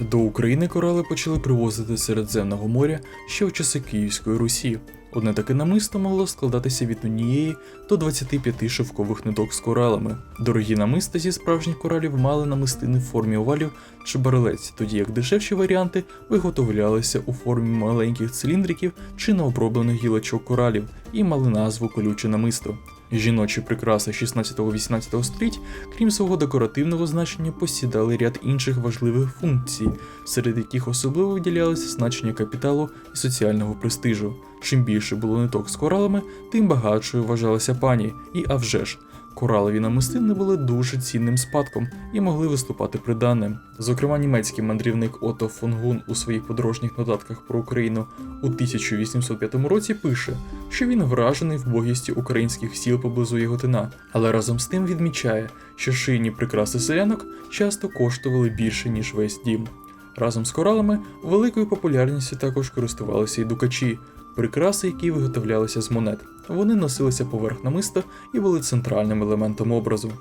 До України корали почали привозити Середземного моря ще в часи Київської Русі. Одне таке намисто могло складатися від однієї до 25 шовкових ниток з коралами. Дорогі намиста зі справжніх коралів мали намистини в формі овалів чи барелець, тоді як дешевші варіанти виготовлялися у формі маленьких циліндриків чи необроблених гілочок коралів і мали назву колюче намисто. Жіночі прикраси 16-18 століть, крім свого декоративного значення, посідали ряд інших важливих функцій, серед яких особливо виділялося значення капіталу і соціального престижу. Чим більше було ниток з коралами, тим багатшою вважалася пані, і а вже ж, коралові намистини були дуже цінним спадком і могли виступати приданним. Зокрема, німецький мандрівник Ото фон Гун у своїх подорожніх нотатках про Україну у 1805 році пише, що він вражений вбогістю українських сіл поблизу Яготина, але разом з тим відмічає, що шийні прикраси селянок часто коштували більше, ніж весь дім. Разом з коралами великою популярністю також користувалися і дукачі, прикраси, які виготовлялися з монет. Вони носилися поверх намиста і були центральним елементом образу.